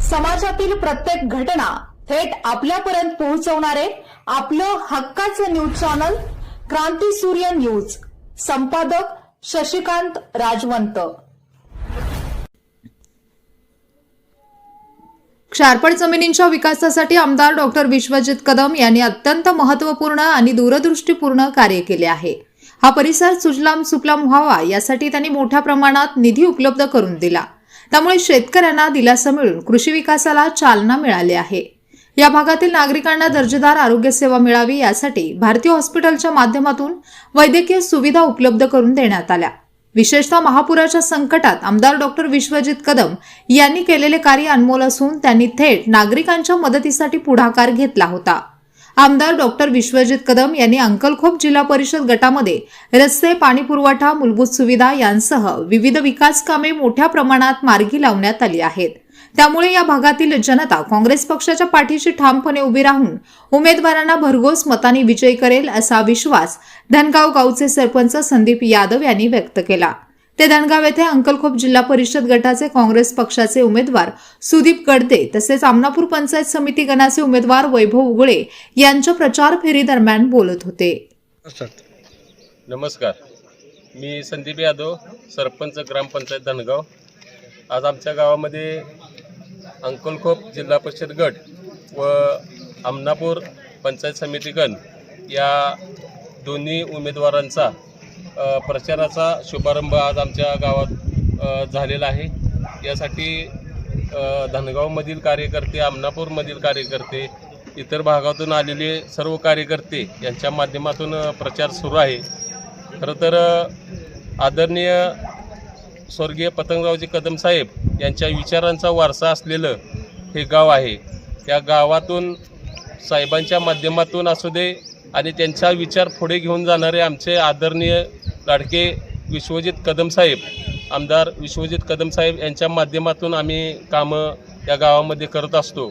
समाजातील प्रत्येक घटना थेट आपल्यापर्यंत पोहोचवणारे आपलं हक्काचं न्यूज चॅनल क्रांती सूर्य न्यूज. संपादक शशिकांत राजवंत. क्षारपड जमिनींच्या विकासासाठी आमदार डॉक्टर विश्वजित कदम यांनी अत्यंत महत्त्वपूर्ण आणि दूरदृष्टीपूर्ण कार्य केले आहे. हा परिसर सुजलाम सुफलाम व्हावा यासाठी त्यांनी मोठ्या प्रमाणात निधी उपलब्ध करून दिला. त्यामुळे शेतकऱ्यांना दिलासा मिळून कृषी विकासाला चालना मिळाली आहे. या भागातील नागरिकांना दर्जेदार आरोग्य सेवा मिळावी यासाठी भारतीय हॉस्पिटलच्या माध्यमातून वैद्यकीय सुविधा उपलब्ध करून देण्यात आल्या. विशेषतः महापुराच्या संकटात आमदार डॉक्टर विश्वजित कदम यांनी केलेले कार्य अनमोल असून त्यांनी थेट नागरिकांच्या मदतीसाठी पुढाकार घेतला होता. आमदार डॉक्टर विश्वजित कदम यांनी अंकलखोप जिल्हा परिषद गटामध्ये रस्ते पाणी पुरवठा मूलभूत सुविधा यांसह विविध विकास कामे मोठ्या प्रमाणात मार्गी लावण्यात आली आहेत. त्यामुळे या भागातील जनता काँग्रेस पक्षाच्या पाठीशी ठामपणे उभी राहून उमेदवारांना भरघोस मतांनी विजय करेल असा विश्वास धनगाव गावचे सरपंच संदीप यादव यांनी व्यक्त केला. ते धनगाव येथे अंकलखोप जिल्हा परिषद गटाचे काँग्रेस पक्षाचे उमेदवार सुदीप गडदे तसेच आमनापूर पंचायत समिती गणाचे उमेदवार वैभव उगळे यांच्या प्रचार फेरी दरम्यान बोलत होते. नमस्कार. मी संदीप यादव सरपंच ग्रामपंचायत धनगाव. आज आमच्या गावामध्ये अंकलखोप जिल्हा परिषद गट व आमनापूर पंचायत समिती गण या दोन्ही उमेदवारांचा प्रचाराचा शुभारंभ आज आमच्या गावात झालेला आहे. यासाठी धनगावमधील कार्यकर्ते आमनापूरमधील कार्यकर्ते इतर भागातून आलेले सर्व कार्यकर्ते यांच्या माध्यमातून प्रचार सुरू आहे. खरं तर आदरणीय स्वर्गीय पतंगरावजी कदम साहेब यांच्या विचारांचा वारसा असलेलं हे गाव आहे. त्या गावातून साहेबांच्या माध्यमातून असू दे आणि त्यांचा विचार पुढे घेऊन जाणारे आमचे आदरणीय लाडके विश्वजित कदम साहेब आमदार विश्वजित कदम साहेब यांच्या माध्यमातून आम्ही कामं या गावामध्ये करत असतो.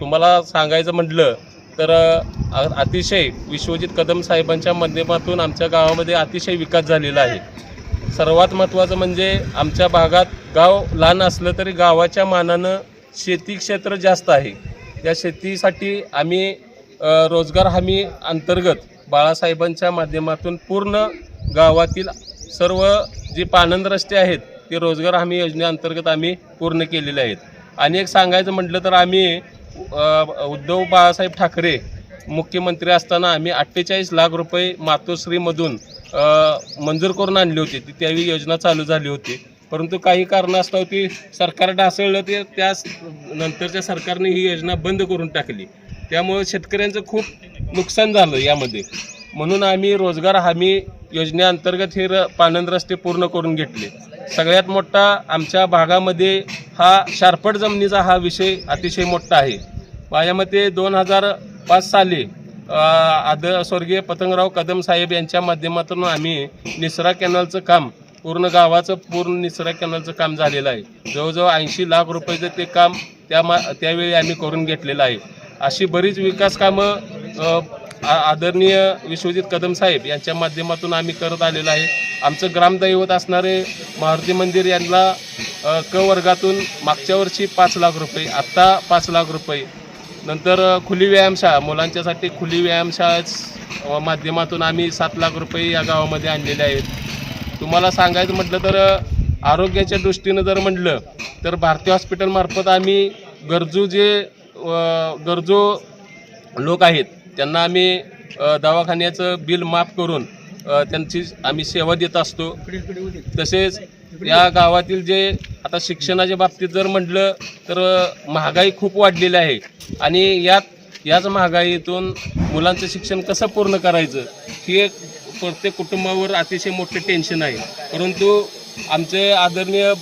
तुम्हाला सांगायचं म्हटलं तर अतिशय विश्वजित कदम साहेबांच्या माध्यमातून आमच्या गावामध्ये अतिशय विकास झालेला आहे. सर्वात महत्त्वाचं म्हणजे आमच्या भागात गाव लहान असलं तरी गावाच्या मानानं शेती क्षेत्र जास्त आहे. त्या शेतीसाठी आम्ही रोजगार हमी अंतर्गत बाळासाहेबांच्या माध्यमातून पूर्ण गावातील सर्व जी पानंद रस्ते आहेत ते रोजगार हमी योजनेअंतर्गत आम्ही पूर्ण केलेले आहेत. आणि एक सांगायचं म्हटलं तर आम्ही उद्धव बाळासाहेब ठाकरे मुख्यमंत्री असताना आम्ही अठ्ठेचाळीस लाख रुपये मातोश्रीमधून मंजूर करून आणली होती. ती त्यावेळी योजना चालू झाली होती. परंतु काही कारणास्तव ती सरकार ढासळलं ते त्या नंतरच्या सरकारने ही योजना बंद करून टाकली. त्यामुळे शेतकऱ्यांचं खूप नुकसान झालं यामध्ये. म्हणून आम्ही रोजगार हमी योजनेअंतर्गत हे र पानंद रस्ते पूर्ण करून घेतले. सगळ्यात मोठा आमच्या भागामध्ये हा शारपट जमिनीचा हा विषय अतिशय मोठा आहे. माझ्या मते दोन हजार पाच साली आद स्वर्गीय पतंगराव कदम साहेब यांच्या माध्यमातून आम्ही निसरा कॅनलचं काम पूर्ण गावाचं पूर्ण निसरा कॅनलचं काम झालेलं आहे. जवळजवळ ऐंशी लाख रुपयाचं ते काम त्या मा त्यावेळी आम्ही करून घेतलेलं आहे. अशी बरीच विकास कामं आदरणीय विश्वजित कदम साहेब यांच्या माध्यमातून आम्ही करत आलेलो आहे. आमचं ग्रामदैवत असणारे मारुती मंदिर यांना क वर्गातून मागच्या वर्षी पाच लाख रुपये आत्ता पाच लाख रुपये. नंतर खुली व्यायामशाळा मुलांच्यासाठी खुली व्यायामशाळा माध्यमातून आम्ही सात लाख रुपये या गावामध्ये आणलेले आहेत. तुम्हाला सांगायचं म्हटलं तर आरोग्याच्या दृष्टीनं जर म्हटलं तर भारतीय हॉस्पिटलमार्फत आम्ही गरजू जे गरजू लोक आहेत त्यांना आम्ही दवाखान्याचं बिल माफ करून त्यांची आम्ही सेवा देत असतो. तसेच या गावातील जे आता शिक्षणाच्या बाबतीत जर म्हटलं तर महागाई खूप वाढलेली आहे. आणि यात याच महागाईतून मुलांचं शिक्षण कसं पूर्ण करायचं ही एक प्रत्येक कुटुंबावर अतिशय मोठं टेन्शन आहे. परंतु आमचे आदरणीय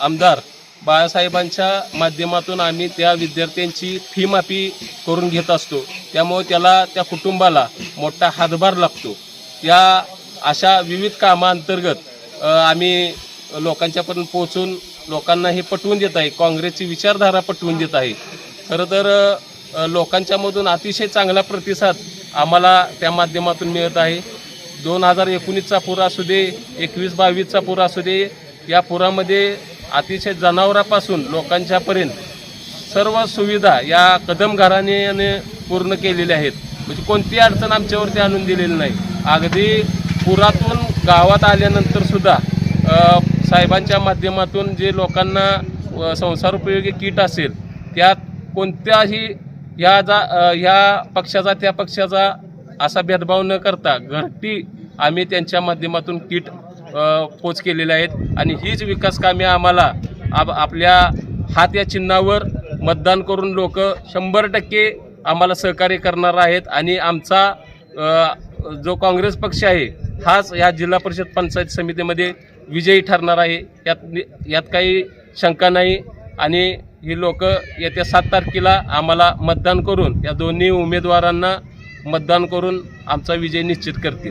आमदार बाळासाहेबांच्या माध्यमातून आम्ही त्या विद्यार्थ्यांची फी माफी करून घेत असतो. त्यामुळे त्याला त्या कुटुंबाला मोठा हातभार लागतो. या अशा विविध कामाअंतर्गत आम्ही लोकांच्यापर्यंत पोहोचून लोकांना हे पटवून देत आहे. काँग्रेसची विचारधारा पटवून देत आहे. खरं तर लोकांच्यामधून अतिशय चांगला प्रतिसाद आम्हाला त्या माध्यमातून मिळत आहे. दोन हजार एकोणीसचा पूर असू दे एकवीस बावीसचा पूर असू दे या पुरामध्ये अतिशय जनावरापासून लोकांच्यापर्यंत सर्व सुविधा या कदम घराण्याने पूर्ण केलेल्या आहेत. म्हणजे कोणती अडचण आमच्यावरती आणून दिलेली नाही. अगदी पुरातून गावात आल्यानंतर सुद्धा साहेबांच्या माध्यमातून जे लोकांना संसार उपयोगी किट असेल त्यात कोणत्याही ह्या जा ह्या पक्षाचा त्या पक्षाचा असा भेदभाव न करता घरटी आम्ही त्यांच्या माध्यमातून किट पोच केलेले आहेत. आणि हीच विकास कामे आम्हाला आप आपल्या हात या चिन्हावर मतदान करून लोक शंभर टक्के आम्हाला सहकार्य करणार आहेत. आणि आमचा जो काँग्रेस पक्ष आहे हाच या जिल्हा परिषद पंचायत समितीमध्ये विजयी ठरणार आहे. यात यात काही शंका नाही. आणि ही लोक येत्या सात तारखेला आम्हाला मतदान करून या दोन्ही उमेदवारांना मतदान करून आमचा विजय निश्चित करतील.